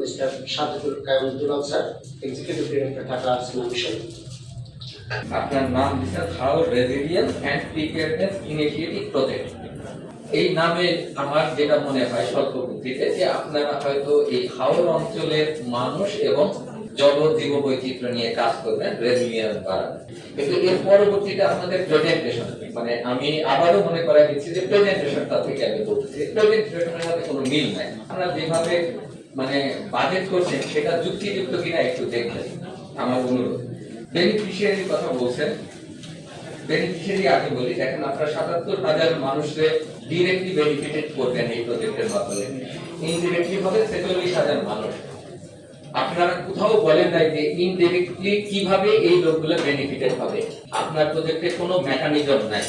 Mister executive director Dhaka mission আপনার নাম how resilience and preparedness initiative project এই নামে আমার যেটা মনে হয় স্বল্প বুদ্ধিতে, যে আপনারা হয়তো এই হাওর অঞ্চলের মানুষ এবং জল জীব বৈচিত্র্য নিয়ে কাজ করবেন রেজিলিয়েন্স বাড়ানো। কিন্তু এর পরবর্তীতে আপনাদের প্রেজেন্টেশন মানে আমি আবারও মনে করাই দিচ্ছি যে প্রেজেন্টেশনটা থেকে আমি বলতেছি প্রেজেন্টেশনের সাথে কোনো মিল নাই। আপনারা যেভাবে মানে বাজেট করছেন সেটা যুক্তিযুক্ত কিনা একটু দেখবেন। আমার অনুরোধ। বেনিফিশিয়ারির কথা বলছেন। বেনিফিশিয়ারি আগে বলি, দেখেন আপনারা সাতাত্তর হাজার মানুষকে ডিরেক্টলি বেনিফিটেড করবেন এই প্রজেক্টের মাধ্যমে। ইনডিরেক্টলি হবে, ছেচল্লিশ হাজার মানুষ। আপনারা কোথাও বলেন নাই যে ইনডিরেক্টলি কীভাবে এই লোকগুলো বেনিফিটেড হবে। আপনার প্রজেক্টে কোনো মেকানিজম নাই।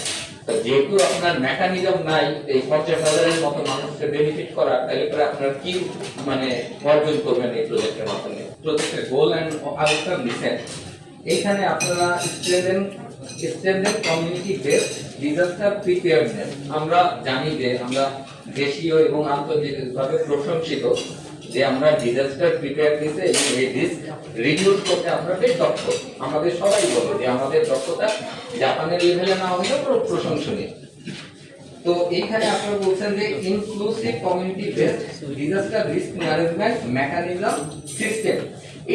যেহেতু আপনার মেকানিজম নাই, এই পঞ্চাশ হাজারের মতো মানুষকে বেনিফিট তাহলে পরে আপনার কি মানে অর্জন করবেন এই প্রজেক্টের মাধ্যমে? প্রজেক্টের গোল অ্যান্ড আউটকাম এইখানে আপনারা কমিউনিটি ডিজাস্টার প্রিপেয়ারনেস আমরা জানি যে আমরা দেশীয় এবং আন্তর্জাতিকভাবে প্রশংসিত যে আমরা ডিজাস্টার প্রিপেয়ারনেসে এই রিস্ক রিডিউস করতে আমরা বেশ দক্ষ। আমাদের সবাই বলে যে আমাদের দক্ষতা জাপানের লেভেলে না হলেও প্রশংসনীয়। তো এইখানে আপনারা বলছেন যে inclusive community based disaster risk management mechanism system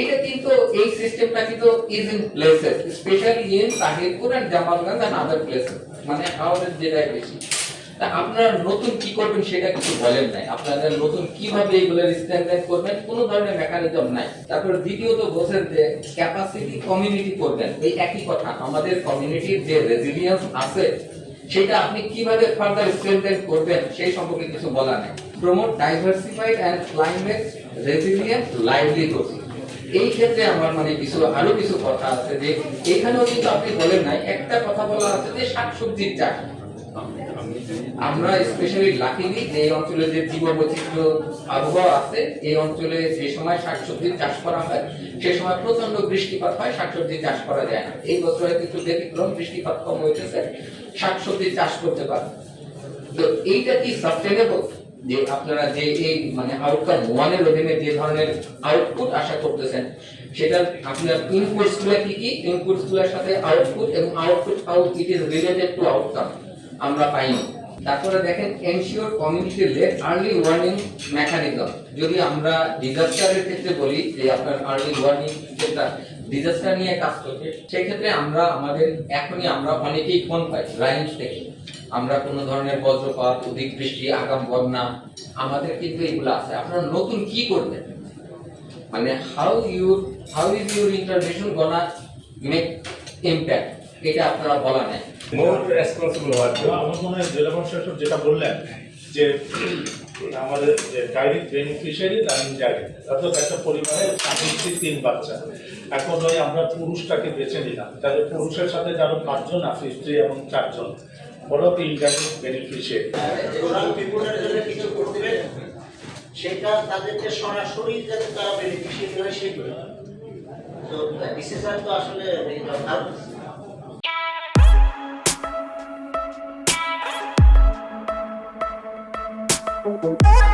এটা কিন্তু, এই সিস্টেমটা কিন্তু is in places specially in Tahirpur and Jamalganj and other places মানে আমাদের জেলায় বেশি। আপনারা নতুন কি করবেন সেটা কিছু বলেন নাই। আপনারা নতুন কীভাবে স্ট্যান্ডার্ড করবেন ধরনের মেকানিজম নাই। তারপর দ্বিতীয়ত বলছেন যে ক্যাপাসিটি কমিউনিটি করবেন। এই একই কথা, আমাদের কমিউনিটির যে রেজিলিয়েন্স আছে, সেটা আপনি কীভাবে ফার্দার করবেন, সেই সম্পর্কে কিছু বলা নেই। Promote diversified and climate livelihood এই ক্ষেত্রে আমার মানে কিছু, আরও কিছু কথা আছে যে, এখানেও কিন্তু আপনি বলেন নাই, একটা কথা বলা আছে যে শাকসবজির চাষ। আমরা স্পেশালি লাকিলি এই অঞ্চলে যে জীব বৈচিত্র্য আবহাওয়া আছে, এই অঞ্চলে যে সময় শাকসবজির চাষ করা হয়, সে সময় প্রচণ্ড বৃষ্টিপাত হয়, শাকসবজি চাষ করা যায় না। এই বছরে কিন্তু ব্যতিক্রম বৃষ্টিপাত কম হয়েছে শাকসবজি চাষ করতে পারে। তো এইটা কি সাস্টেনেবল যে আপনারা যে এই মানে আউটকাম ওয়ানের অধীনে যে ধরনের আউটপুট আশা করতেছেন, সেটা আপনার ইনপুটসগুলো কি কি? ইনপুটসগুলোর সাথে আউটপুট এবং output how it is related to outcome আমরা পাইনি। তারপরে দেখেন ensure community let early warning mechanism যদি আমরা ডিজাস্টারের ক্ষেত্রে বলি, যে আপনার আর্লি ওয়ার্নিং যেটা ডিজাস্টার নিয়ে কাজ করছে সেই ক্ষেত্রে আমরা আমাদের, এখনই আমরা অনেকেই ফোন পাই রাইন্স থেকে। আমরা কোনো ধরনের বজ্রপাত অধিক বৃষ্টি আগাম বন্যা, আমাদের কিন্তু এগুলো আছে। আপনারা নতুন কি করবেন? মানে how you how is your intervention gonna make impact এটা আপনারা বলা নেই। মোর রেসপন্সিবল হওয়ার জন্য। আমার মনে হয় জেলা প্রশাসক যেটা বললেন যে আমাদের যে ডাইরেক্ট বেনিফিশিয়ারি আর ইনডাইরেক্ট অর্থাৎ একটা পরিবারে স্বামী তিন বাচ্চা। এখন ওই আমরা পুরুষটাকে বেছে নিলাম। তাহলে পুরুষের সাথে যারা পাঁচজন আছে স্ত্রী এবং চারজন ওরাও তো ইনডাইরেক্ট বেনিফিশিয়ারি কিছু করতে সেটা তাদেরকে সরাসরি যাতে তারা বেনিফিশিয়ারি হয় সেইগুলো তো ডিসিশন তো আসলে Oh, you.